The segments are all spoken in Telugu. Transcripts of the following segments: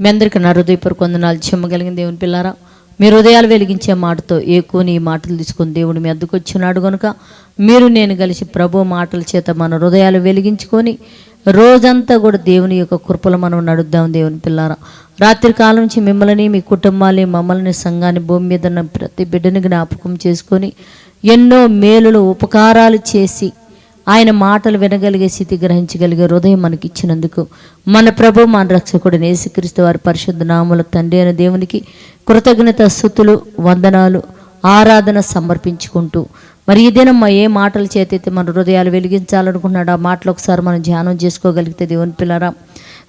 మీ అందరికీ నా హృదయపూర్వక వందనాలు చెమ్మగలిగిన దేవుని పిల్లారా. మీ హృదయాలు వెలిగించే మాటతో ఏకోని ఈ మాటలు తీసుకొని దేవుడు మీ అద్దకు వచ్చినాడు కనుక మీరు నేను కలిసి ప్రభు మాటల చేత మన హృదయాలు వెలిగించుకొని రోజంతా కూడా దేవుని యొక్క కృపలు మనం నడుద్దాం దేవుని పిల్లారా. రాత్రి కాలం నుంచి మిమ్మల్ని మీ కుటుంబాన్ని మమ్మల్ని సంఘాన్ని భూమి మీద ప్రతి బిడ్డని జ్ఞాపకం చేసుకొని ఎన్నో మేలులు ఉపకారాలు చేసి ఆయన మాటలు వినగలిగే స్థితి గ్రహించగలిగే హృదయం మనకి ఇచ్చినందుకు మన ప్రభు మన రక్షకుడు నేసుక్రీస్తు వారి పరిశుద్ధ నామల తండ్రి అయిన దేవునికి కృతజ్ఞత స్థుతులు వందనాలు ఆరాధన సమర్పించుకుంటూ. మరి ఈ దినం మా ఏ మాటల చేతైతే మన హృదయాలు వెలిగించాలనుకున్నాడు ఆ మాటలు ఒకసారి మనం ధ్యానం చేసుకోగలిగితే దేవుని పిల్లరా.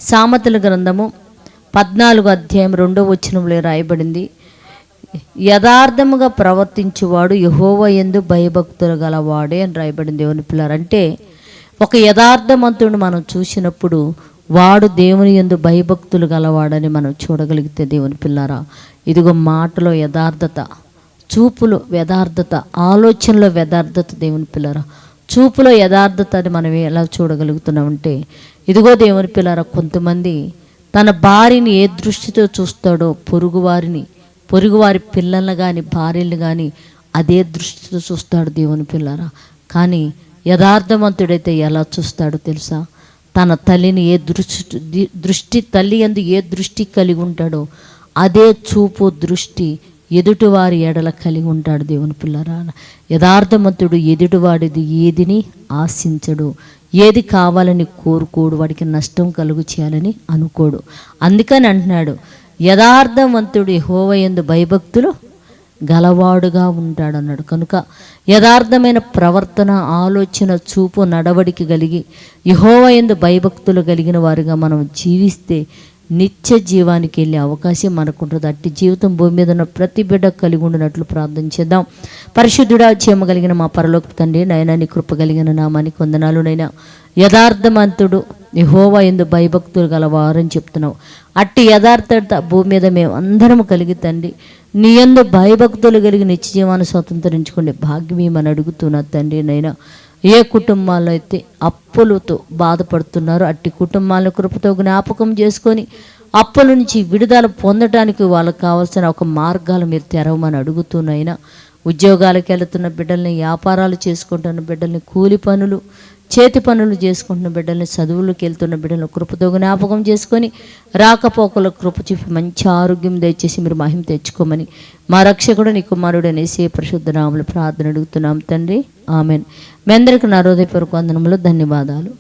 సామెతల గ్రంథము పద్నాలుగు అధ్యాయం రెండో వచనంలో రాయబడింది. యథార్థముగా ప్రవర్తించేవాడు యహోవ ఎందు భయభక్తులు గలవాడే అని రాయబడింది దేవుని పిల్లలు. అంటే ఒక యథార్థమంతుడు మనం చూసినప్పుడు వాడు దేవుని ఎందు భయభక్తులు గలవాడని మనం చూడగలిగితే దేవుని పిల్లారా ఇదిగో మాటలో యథార్థత చూపులో యథార్థత ఆలోచనలో యథార్థత దేవుని పిల్లరా. చూపులో యథార్థత అని మనం ఎలా చూడగలుగుతున్నామంటే ఇదిగో దేవుని పిల్లరా కొంతమంది తన భార్యని ఏ దృష్టితో చూస్తాడో పొరుగువారిని పొరుగువారి పిల్లల్ని కానీ భార్యలు కానీ అదే దృష్టితో చూస్తాడు దేవుని పిల్లరా. కానీ యథార్థవంతుడైతే ఎలా చూస్తాడో తెలుసా? తన తల్లిని ఏ దృష్టి దృష్టి తల్లి ఎందు ఏ దృష్టి కలిగి ఉంటాడో అదే చూపు దృష్టి ఎదుటివారి ఎడల కలిగి ఉంటాడు దేవుని పిల్లరా. యథార్థమంతుడు ఎదుటివాడిది ఏదిని ఆశించడు. ఏది కావాలని కోరుకోడు వాడికి నష్టం కలుగు చేయాలని అనుకోడు. అందుకని అంటున్నాడు యథార్థవంతుడు హోవయందు భయభక్తులు గలవాడుగా ఉంటాడు అన్నాడు కనుక యథార్థమైన ప్రవర్తన ఆలోచన చూపు నడవడికి కలిగి యహోవయందు భయభక్తులు కలిగిన వారుగా మనం జీవిస్తే నిత్య జీవానికి వెళ్ళే అవకాశం మనకు ఉంటుంది అట్టి జీవితం భూమి మీద ఉన్న ప్రతి బిడ్డ కలిగి ఉండినట్లు ప్రార్థన చేద్దాం. పరిశుద్ధుడా చేయమ కలిగిన మా పరలోక తండ్రి నైనా నీ కృప కలిగిన నామానికి వందనాలు నైనా యథార్థమంతుడు యహోవా ఎందు భయభక్తులు గలవారని చెప్తున్నావు. అట్టి యథార్థత భూమి మీద మేము అందరం కలిగి తండ్రి నీ ఎందు భయభక్తులు కలిగి నిత్య జీవాన్ని స్వతంత్రించుకునే భాగ్యం ఏమని అడుగుతున్నా తండ్రి నైనా ఏ కుటుంబాల్లో అయితే అప్పులతో బాధపడుతున్నారో అట్టి కుటుంబాల కృపతో జ్ఞాపకం చేసుకొని అప్పుల నుంచి విడుదల పొందడానికి వాళ్ళకి కావాల్సిన ఒక మార్గాలు మీరు తెరవమని అడుగుతున్నాయినా ఉద్యోగాలకు వెళుతున్న బిడ్డల్ని వ్యాపారాలు చేసుకుంటున్న బిడ్డల్ని కూలి పనులు చేతి పనులు చేసుకుంటున్న బిడ్డల్ని చదువులకు వెళ్తున్న బిడ్డలను కృపతో జ్ఞాపకం చేసుకొని రాకపోకల కృప చూపి మంచి ఆరోగ్యం దయచేసి మీరు మహిమ తెచ్చుకోమని మా రక్షకుడు నీ కుమారుడు అనేసి పరిశుద్ధ నామలు ప్రార్థన అడుగుతున్నాం తండ్రి. ఆమెన్. మీ అందరికీ నా హృదయపూర్వక వందనములు ధన్యవాదాలు.